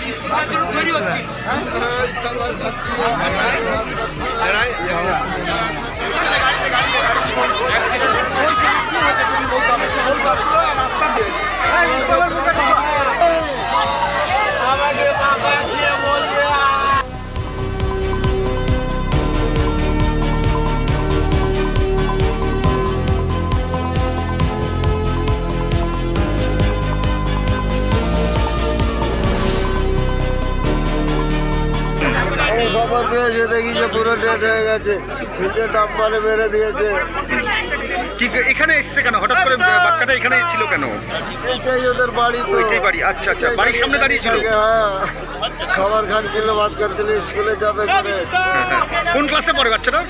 আমি খবর পেয়েছে দেখি যে পুরো ডেট হয়ে গেছে। ফ্রিজে ডাম্পারে মেরে দিয়েছে। কি এখানে এসছে কেন? হঠাৎ করে বাচ্চাটা এখানে ছিল কেন? এইটাই ওদের বাড়ি তো। ওইটাই বাড়ি। আচ্ছা আচ্ছা। বাড়ির সামনে দাঁড়িয়ে ছিল? হ্যাঁ। খাবার খাচ্ছিল ভাত খাচ্ছিল স্কুলে যাবে করে। হ্যাঁ, হ্যাঁ। কোন ক্লাসে পড়ে বাচ্চাটা?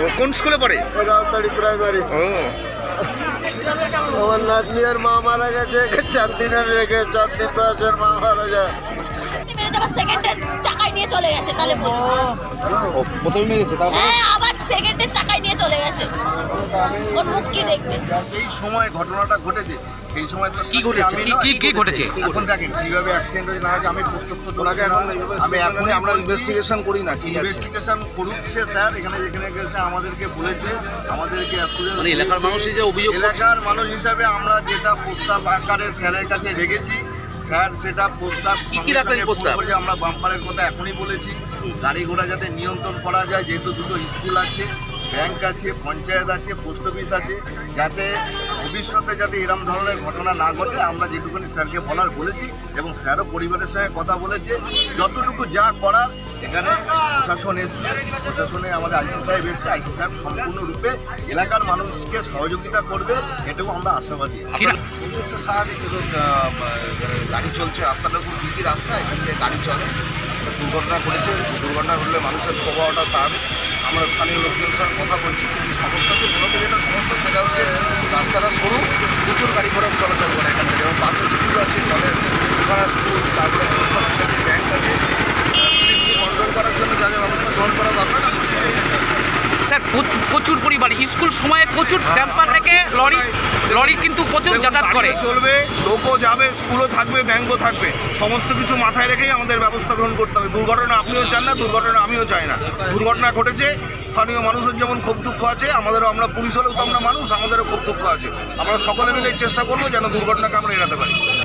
ও কোন স্কুলে পড়ে? রাউতাড়ি প্রাইমারি ও। আমার নাতনির মা মারা গেছে চার দিনের রেখে চার দিন বয়সের মা মারা যায়। চলে গেছে তাহলে বলুন। ও প্রথমে মেরেছে তারপরে? হ্যাঁ আবার সেকেন্ডের চাকায় নিয়ে চলে গেছে। ওর মুখ কি দেখবে? এই সময় ঘটনাটা ঘটেছে। এই সময় তো কি ঘটেছে? কি- কি- কি ঘটেছে? এখন দেখেন কীভাবে অ্যাক্সিডেন্ট হয়েছে না হয়েছে আমি প্রত্যক্ষ ওনাকে এখন আমি এখনই আমরা ইনভেস্টিগেশন করি না কি ইনভেস্টিগেশন করুক সে স্যার এখানে যেখানে গেছে আমাদেরকে বলেছে আমাদেরকে মানে এলাকার মানুষ যে অভিযোগ এলাকার মানুষ হিসাবে আমরা যেটা প্রস্তাব আকারে স্যারের কাছে রেখেছি স্যার সেটা প্রস্তাব প্রস্তাব? আমরা বাম্পারের কথা এখনই বলেছি গাড়ি ঘোড়া যাতে নিয়ন্ত্রণ করা যায় যেহেতু দুটো স্কুল আছে ব্যাংক আছে পঞ্চায়েত আছে পোস্ট অফিস আছে যাতে ভবিষ্যতে যাতে এরম ধরনের ঘটনা না ঘটে আমরা যেটুকুনি স্যারকে বলার বলেছি এবং স্যারও পরিবারের সঙ্গে কথা বলেছে যতটুকু যা করার এখানে প্রশাসন এসছে। প্রশাসনে আমাদের আইসি সাহেব এসছে। আইসি সাহেব সম্পূর্ণরূপে এলাকার মানুষকে সহযোগিতা করবে এটাও আমরা আশাবাদী। প্রযুক্ত স্বাভাবিক গাড়ি চলছে রাস্তাটা খুব বিসি রাস্তা এখান থেকে গাড়ি চলে। দুর্ঘটনা ঘটেছে। দুর্ঘটনা ঘটলে মানুষের প্রবাহটা স্বাভাবিক। আমরা স্থানীয় লোকজনের সঙ্গে কথা বলছি কিন্তু সমস্যা তো মূলত যেটা সমস্যা সেটা হচ্ছে রাস্তাটা সরু প্রচুর গাড়ি ঘোড়া চলাচল করে এখান থেকে। এবং পাশে স্কুল আছে কলেজ দোকানের স্কুল তারপরে পোস্ট অফিস আছে ব্যাংক আছে কন্ট্রোল করার জন্য যা যা ব্যবস্থা গ্রহণ করা দরকার আমরা সেটাই স্যার প্রচুর- প্রচুর পরিমাণে। স্কুল সময়ে প্রচুর ড্যাম্পার থেকে লরি লরি কিন্তু প্রচুর যাতায়াত করে। চলবে লোকও যাবে স্কুলও থাকবে ব্যাংকও থাকবে। সমস্ত কিছু মাথায় রেখেই আমাদের ব্যবস্থা গ্রহণ করতে হবে। দুর্ঘটনা আপনিও চান না দুর্ঘটনা আমিও চাই না। দুর্ঘটনা ঘটেছে স্থানীয় মানুষের যেমন খুব দুঃখ আছে আমাদেরও আমরা পুলিশ হলেও তো আমরা মানুষ আমাদেরও খুব দুঃখ আছে। আমরা সকলে মিলে চেষ্টা করব যেন দুর্ঘটনাকে আমরা এড়াতে পারি।